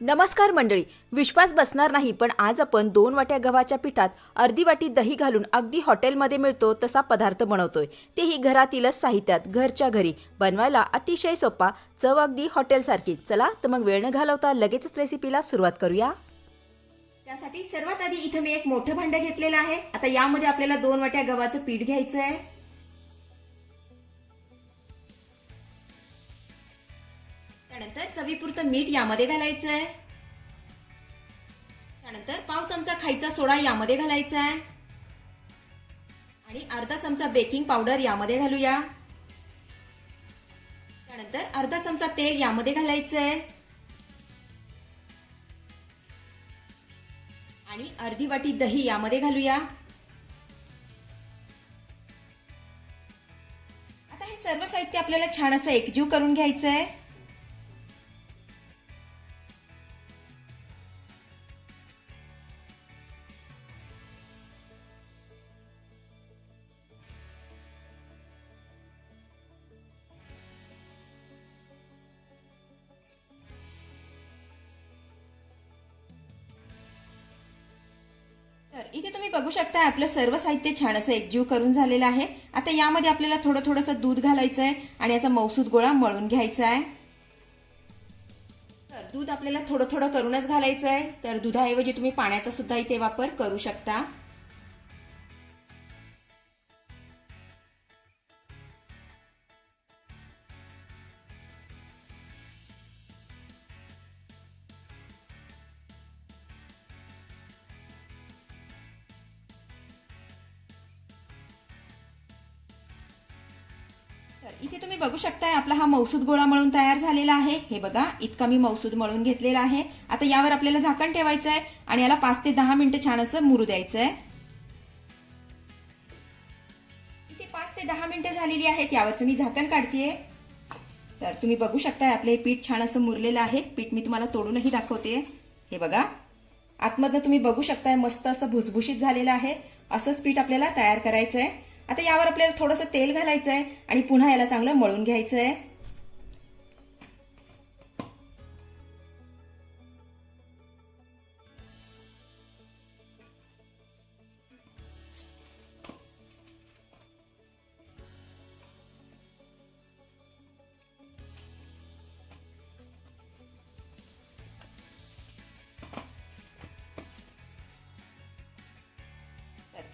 नमस्कार मंडळी विश्वास बसणार नाही पण आज आपण दोन वाट्या गव्हाच्या पिठात अर्धी वाटी दही घालून अगदी हॉटेलमध्ये मिळतो तसा पदार्थ बनवतोय. तेही घरातीलच साहित्यात घरच्या घरी. बनवायला अतिशय सोपा चव अगदी हॉटेलसारखी. चला तर मग वेळ न घालवता लगेचच रेसिपीला सुरुवात करूया. त्यासाठी सर्वात आधी इथं मी एक मोठं भांडं घेतलेलं आहे. आता यामध्ये आपल्याला दोन वाट्या गव्हाचं पीठ घ्यायचं आहे त्यानंतर चवीपुरतं मीठ यामध्ये घालायचं आहे त्यानंतर पाव चमचा खायचा सोडा यामध्ये घालायचा आहे आणि अर्धा चमचा बेकिंग पावडर यामध्ये घालूया. त्यानंतर अर्धा चमचा तेल यामध्ये घालायचं आहे आणि अर्धी वाटी दही यामध्ये घालूया. आता हे सर्व साहित्य आपल्याला छान असं एकजीव करून घ्यायचं आहे तर इथे तुम्ही बघू शकता आपलं सर्व साहित्य छान असं एकजीव करून झालेलं आहे. आता यामध्ये आपल्याला थोडं थोडंसं दूध घालायचं आहे आणि याचा मौसूद गोळा मळून घ्यायचा आहे तर दूध आपल्याला थोडं थोडं करूनच घालायचं आहे तर दुधाऐवजी तुम्ही पाण्याचा सुद्धा इथे वापर करू शकता. तर इथे तुम्ही बघू शकताय आपला हा मौसूद गोळा मळून तयार झालेला आहे. हे बघा इतका मी मौसूद मळून घेतलेला आहे. आता यावर आपल्याला झाकण ठेवायचं आहे आणि याला पाच ते दहा मिनिटं छान असं मुरू द्यायचं आहे इथे पाच ते दहा मिनिटं झालेली आहेत यावरचं मी झाकण काढतेय. तर तुम्ही बघू शकताय आपलं हे पीठ छान असं मुरलेलं आहे. पीठ मी तुम्हाला तोडूनही दाखवते. हे बघा आतमधनं तुम्ही बघू शकताय मस्त असं भुसभुशीत झालेलं आहे. असंच पीठ आपल्याला तयार करायचं आहे आता यावर आपल्याला थोडंसं तेल घालायचं आहे आणि पुन्हा याला चांगलं मळून घ्यायचं आहे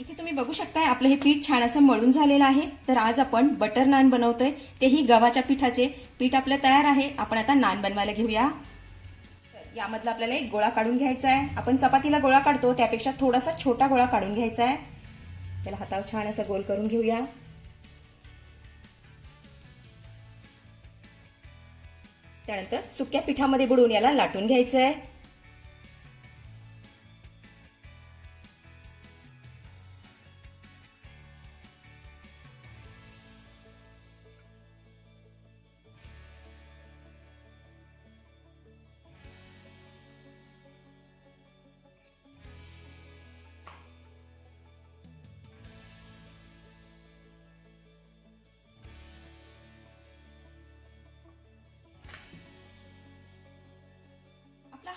इथे तुम्ही बघू शकताय आपलं हे पीठ छान असं मळून झालेलं आहे. तर आज आपण बटर नान बनवतोय. तेही गव्हाच्या पिठाचे. पीठ आपलं तयार आहे. आपण आता नान बनवायला घेऊया. यामधला आपल्याला एक गोळा काढून घ्यायचा आहे आपण चपातीला गोळा काढतो. त्यापेक्षा थोडासा छोटा गोळा काढून घ्यायचा आहे त्याला हातावर छान असं गोल करून घेऊया. त्यानंतर सुक्या पिठामध्ये बुडवून याला लाटून घ्यायचं आहे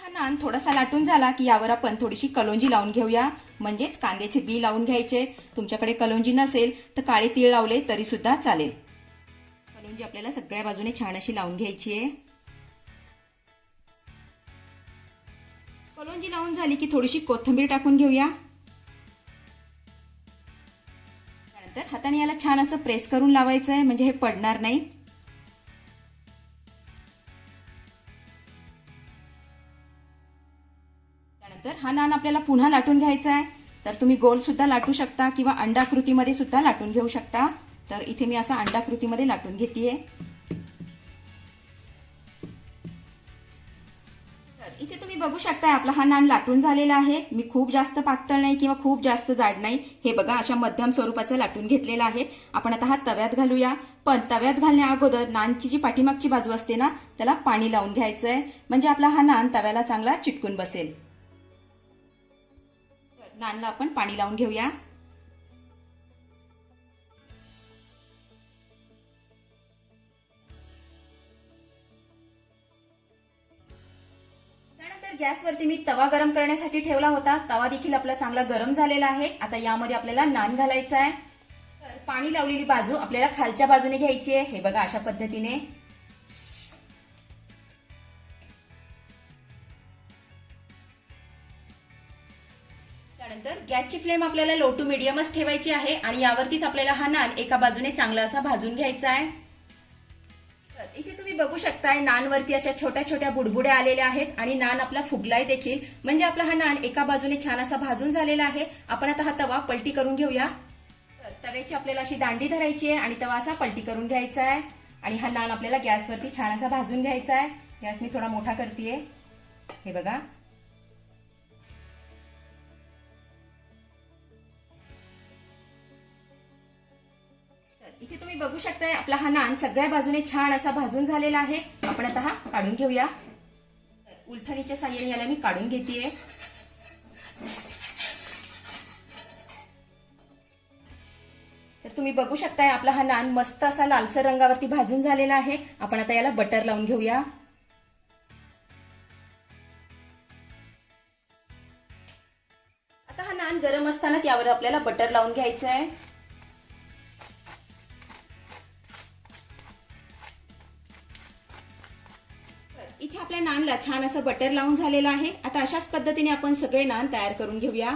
हा नान थोडासा लाटून झाला की यावर आपण थोडीशी कलोंजी लावून घेऊया. म्हणजेच कांद्याचे बी लावून घ्यायचे. तुमच्याकडे कलोंजी नसेल तर काळे तीळ लावले तरी सुद्धा चालेल. कलोंजी आपल्याला सगळ्या बाजूने छान अशी लावून घ्यायची आहे. कलोंजी लावून झाली की थोडीशी कोथिंबीर टाकून घेऊया. त्यानंतर हाताने याला छान असं प्रेस करून लावायचं आहे म्हणजे हे पडणार नाही. त्यानंतर हा नान आपल्याला पुन्हा लाटून घ्यायचा आहे. तर तुम्ही गोल सुद्धा लाटू शकता किंवा अंडाकृतीमध्ये सुद्धा लाटून घेऊ शकता. तर इथे मी असा अंडाकृतीमध्ये लाटून घेते तर इथे तुम्ही बघू शकता आपला हा नान लाटून झालेला आहे. मी खूप जास्त पातळ नाही किंवा खूप जास्त जाड नाही. हे बघा अशा मध्यम स्वरूपाचं लाटून घेतलेलं आहे. आपण आता हा तव्यात घालूया. पण तव्यात घालण्या अगोदर नानची जी पाठीमागची बाजू असते ना त्याला पाणी लावून घ्यायचं आहे म्हणजे आपला हा नान तव्याला चांगला चिटकून बसेल. नानला आपण पाणी लावून घेऊया. गॅसवरती मी तवा गरम करण्यासाठी ठेवला होता. तवा देखील आपला चांगला गरम झालेला आहे. आता यामध्ये आपल्याला नान घालायचा आहे. तर पाणी लावलेली बाजू आपल्याला खालच्या बाजूने घ्यायची आहे. हे बघा अशा पद्धतीने. त्यानंतर गॅसची फ्लेम आपल्याला लो टू मिडियमच ठेवायची आहे आणि यावरतीच आपल्याला हा नान एका बाजूने चांगला असा भाजून घ्यायचा आहे. तर इथे तुम्ही बघू शकताय नानवरती अशा छोट्या छोट्या बुडबुड्या आलेल्या आहेत आणि नान आपला फुगलाय देखील. म्हणजे आपला हा नान एका बाजूने छान असा भाजून झालेला आहे. आपण आता हा तवा पलटी करून घेऊया. तर तव्याची आपल्याला अशी दांडी धरायची आहे आणि तवा असा पलटी करून घ्यायचा आहे. आणि हा नान आपल्याला गॅसवरती छान असा भाजून घ्यायचा आहे. गॅस मी थोडा मोठा करतेय. हे बघा. इथे तुम्ही बघू शकताय आपला हा नान सगळ्या बाजूने छान असा भाजून झालेला आहे. आपण आता हा काढून घेऊया. उलथणीच्या साह्याने याला मी काढून घेतेय. तर तुम्ही बघू शकताय आपला हा नान मस्त असा लालसर रंगावरती भाजून झालेला आहे. आपण आता याला बटर लावून घेऊया. आता हा नान गरम असतानाच यावर आपल्याला बटर लावून घ्यायचं आहे आपल्या नानला छान असं बटर लावून झालेलं आहे. आता अशाच पद्धतीने आपण सगळे नान तयार करून घेऊया.